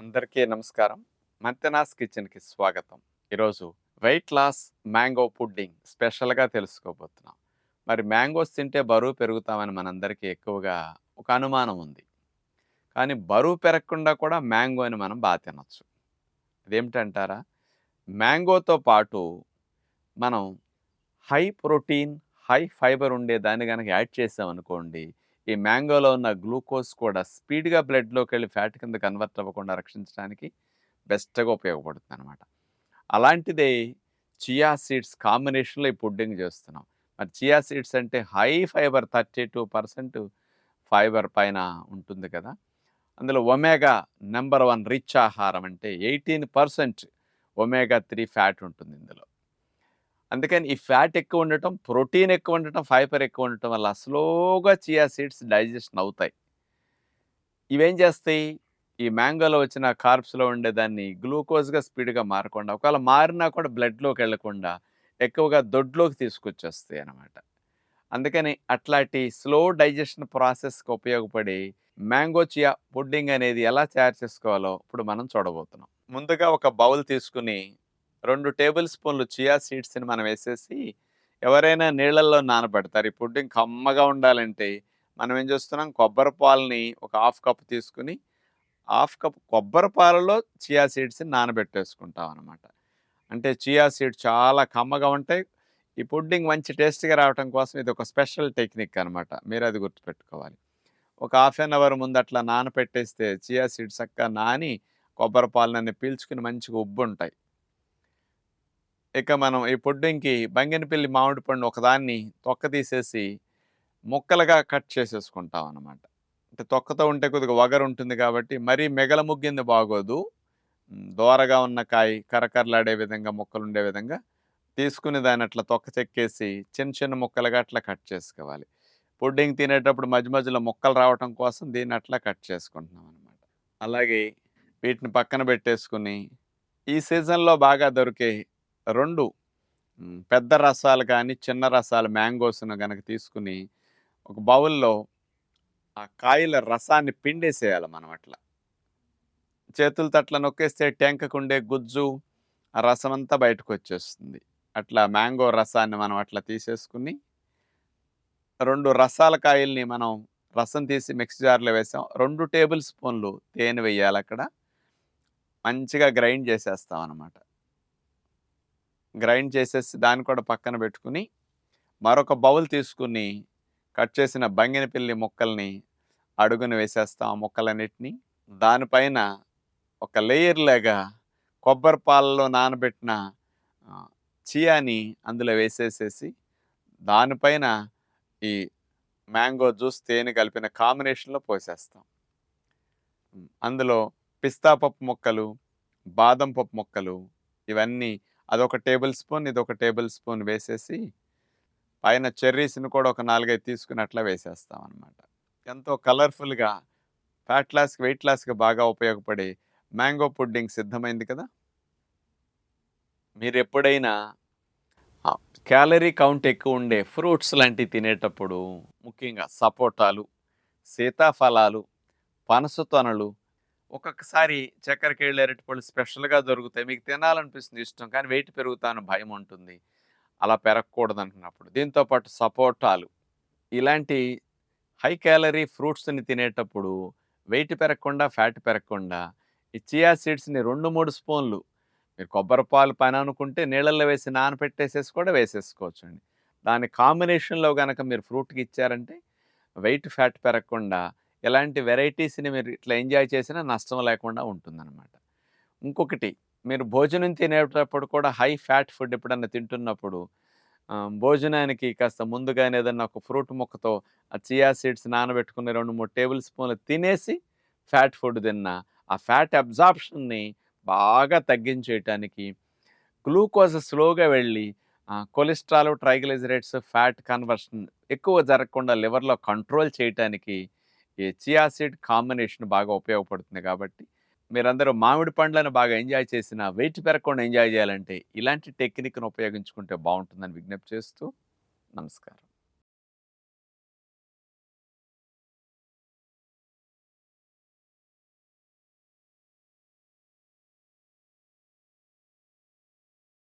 అందరికీ నమస్కారం. మంతెనాస్ కిచెన్కి స్వాగతం. ఈరోజు వెయిట్ లాస్ మ్యాంగో పుడ్డింగ్ స్పెషల్గా తెలుసుకోబోతున్నాం. మరి మ్యాంగోస్ తింటే బరువు పెరుగుతామని మనందరికీ ఎక్కువగా ఒక అనుమానం ఉంది. కానీ బరువు పెరగకుండా కూడా మ్యాంగో అని మనం బాగా తినచ్చు. అదేమిటంటారా మ్యాంగోతో పాటు మనం హై ప్రోటీన్ హై ఫైబర్ ఉండే దాన్ని కనుక యాడ్ చేసామనుకోండి ఈ మ్యాంగోలో ఉన్న గ్లూకోజ్ కూడా స్పీడ్గా బ్లడ్లోకి వెళ్ళి ఫ్యాట్ కింద కన్వర్ట్ అవ్వకుండా రక్షించడానికి బెస్ట్గా ఉపయోగపడుతుంది అనమాట అలాంటిదే చియా సీడ్స్ కాంబినేషన్లో ఈ పుడ్డింగ్ చేస్తున్నాం. మరి చియా సీడ్స్ అంటే high fibre thirty two percent fibre పైన ఉంటుంది కదా! అందులో ఒమేగా నెంబర్ వన్ రిచ్ ఆహారం అంటే eighteen percent omega three fat ఉంటుంది ఇందులో. అందుకని ఈ ఫ్యాట్ ఎక్కువ ఉండటం ప్రోటీన్ ఎక్కువ ఉండటం ఫైబర్ ఎక్కువ ఉండటం వల్ల స్లోగా చియా సీడ్స్ డైజెషన్ అవుతాయి. ఇవేం చేస్తాయి? ఈ మ్యాంగోలో వచ్చిన కార్బ్స్లో ఉండేదాన్ని గ్లూకోజ్గా స్పీడ్గా మారకుండా ఒకవేళ మారినా కూడా బ్లడ్లోకి వెళ్ళకుండా ఎక్కువగా దొడ్లోకి తీసుకొచ్చేస్తాయి అన్నమాట. అందుకని అట్లాంటి స్లో డైజెషన్ ప్రాసెస్కి ఉపయోగపడి మ్యాంగో చియా పుడ్డింగ్ అనేది ఎలా తయారు చేసుకోవాలో ఇప్పుడు మనం చూడబోతున్నాం. ముందుగా ఒక బౌల్ తీసుకుని రెండు టేబుల్ స్పూన్లు చియా సీడ్స్ని మనం వేసేసి ఎవరైనా నీళ్ళల్లో నానబెడతారు. ఈ పుడ్డింగ్ కమ్మగా ఉండాలంటే మనం ఏం చేస్తున్నాం? కొబ్బరి పాలని ఒక హాఫ్ కప్ తీసుకుని హాఫ్ కప్ కొబ్బరి పాలలో చియా సీడ్స్ని నానబెట్టేసుకుంటాం అనమాట అంటే చియా సీడ్ చాలా కమ్మగా ఉంటాయి. ఈ పుడ్డింగ్ మంచి టేస్ట్గా రావడం కోసం ఇది ఒక స్పెషల్ టెక్నిక్ అనమాట మీరు అది గుర్తుపెట్టుకోవాలి. ఒక హాఫ్ అన్ అవర్ ముందు అట్లా నానపెట్టేస్తే చియా సీడ్స్ చక్కగా నాని కొబ్బరి పాలనని పీల్చుకుని మంచిగా ఉబ్బు ఉంటాయి ఇక మనం ఈ పుడ్డింగ్కి బంగినపల్లి మామిడి పండు ఒకదాన్ని తొక్క తీసేసి ముక్కలుగా కట్ చేసేసుకుంటాం అనమాట అంటే తొక్కతో ఉంటే కొద్దిగా వగరు ఉంటుంది కాబట్టి మరీ మెగల ముగ్గింది బాగోదు. దోరగా ఉన్న కాయ కరకరలాడే విధంగా ముక్కలు ఉండే విధంగా తీసుకుని దాన్ని అట్లా తొక్క చెక్కేసి చిన్న చిన్న ముక్కలుగా అట్లా కట్ చేసుకోవాలి. పుడ్డింగ్ తినేటప్పుడు మధ్య మధ్యలో ముక్కలు రావటం కోసం దీన్ని అట్లా కట్ చేసుకుంటున్నాం అనమాట అలాగే వీటిని పక్కన పెట్టేసుకుని ఈ సీజన్లో బాగా దొరికే రెండు పెద్ద రసాలు కానీ చిన్న రసాలు మ్యాంగోస్ను కనుక తీసుకుని ఒక బౌల్లో ఆ కాయల రసాన్ని పిండేసేయాలి మనం అట్లా. చేతులతో అట్లా నొక్కేస్తే టెంకకుండే గుజ్జు ఆ రసం అంతా బయటకు వచ్చేస్తుంది అట్లా మ్యాంగో రసాన్ని మనం అట్లా తీసేసుకుని రెండు రసాల కాయల్ని మనం రసం తీసి మిక్సీ జార్లో వేసాం. రెండు టేబుల్ స్పూన్లు తేనె వేయాలి అక్కడ. మంచిగా గ్రైండ్ చేసేస్తాం అనమాట గ్రైండ్ చేసేసి దాన్ని కూడా పక్కన పెట్టుకుని మరొక బౌల్ తీసుకుని కట్ చేసిన బంగినపిల్లి ముక్కల్ని అడుగున వేసేస్తాం ఆ ముక్కలన్నిటినీ. దానిపైన ఒక లేయర్ లాగా కొబ్బరి పాలలో నానబెట్టిన చియాని అందులో వేసేసేసి దానిపైన ఈ మ్యాంగో జ్యూస్ తేనె కలిపిన కాంబినేషన్లో పోసేస్తాం. అందులో పిస్తా పప్పు ముక్కలు బాదం పప్పు ముక్కలు ఇవన్నీ అదొక టేబుల్ స్పూన్ ఇది ఒక టేబుల్ స్పూన్ వేసేసి పైన చెర్రీస్ని కూడా ఒక నాలుగైదు తీసుకుని అట్లా వేసేస్తాం అనమాట ఎంతో కలర్ఫుల్గా ఫ్యాట్ లాస్కి వెయిట్ లాస్కి బాగా ఉపయోగపడే మ్యాంగో పుడ్డింగ్ సిద్ధమైంది కదా? మీరు ఎప్పుడైనా క్యాలరీ కౌంట్ ఎక్కువ ఉండే ఫ్రూట్స్ లాంటివి తినేటప్పుడు ముఖ్యంగా సపోటాలు సీతాఫలాలు పనస తొనలు ఒక్కొక్కసారి చక్కెరకేళ్ళు అరటిపళ్ళు స్పెషల్గా దొరుకుతాయి. మీకు తినాలనిపిస్తుంది ఇష్టం కానీ వెయిట్ పెరుగుతాను భయం ఉంటుంది. అలా పెరగకూడదు అంటున్నప్పుడు దీంతోపాటు సపోటాలు. ఇలాంటి హై క్యాలరీ ఫ్రూట్స్ని తినేటప్పుడు వెయిట్ పెరగకుండా ఫ్యాట్ పెరగకుండా ఈ చియా సీడ్స్ని రెండు మూడు స్పూన్లు. మీరు కొబ్బరి పాలు పైన అనుకుంటే నీళ్ళల్లో వేసి నానపెట్టేసేసి కూడా వేసేసుకోవచ్చు అండి దాని కాంబినేషన్లో కనుక మీరు ఫ్రూట్కి ఇచ్చారంటే వెయిట్ ఫ్యాట్ పెరగకుండా ఎలాంటి వెరైటీస్ని మీరు ఇట్లా ఎంజాయ్ చేసినా నష్టం లేకుండా ఉంటుందన్నమాట. ఇంకొకటి మీరు భోజనం తినేటప్పుడు కూడా హై ఫ్యాట్ ఫుడ్ ఎప్పుడన్నా తింటున్నప్పుడు భోజనానికి కాస్త ముందుగానే ఏదన్నా ఒక ఫ్రూట్ ముక్కతో ఆ చియా సీడ్స్ నానబెట్టుకుని రెండు మూడు టేబుల్ స్పూన్లు తినేసి ఫ్యాట్ ఫుడ్ తిన్నా ఆ ఫ్యాట్ అబ్జార్ప్షన్ని బాగా తగ్గించేయటానికి గ్లూకోజ్ స్లోగా వెళ్ళి కొలెస్ట్రాల్ ట్రైగ్లిజరేట్స్ ఫ్యాట్ కన్వర్షన్ ఎక్కువ జరగకుండా లివర్లో కంట్రోల్ చేయటానికి ఈ చియా సీడ్ కాంబినేషన్ బాగా ఉపయోగపడుతుంది కాబట్టి మీరందరూ మామిడి పండ్లను బాగా ఎంజాయ్ చేసిన వెయిట్ పెరగకుండా ఎంజాయ్ చేయాలంటే ఇలాంటి టెక్నిక్ను ఉపయోగించుకుంటే బాగుంటుందని విజ్ఞప్తి చేస్తూ నమస్కారం.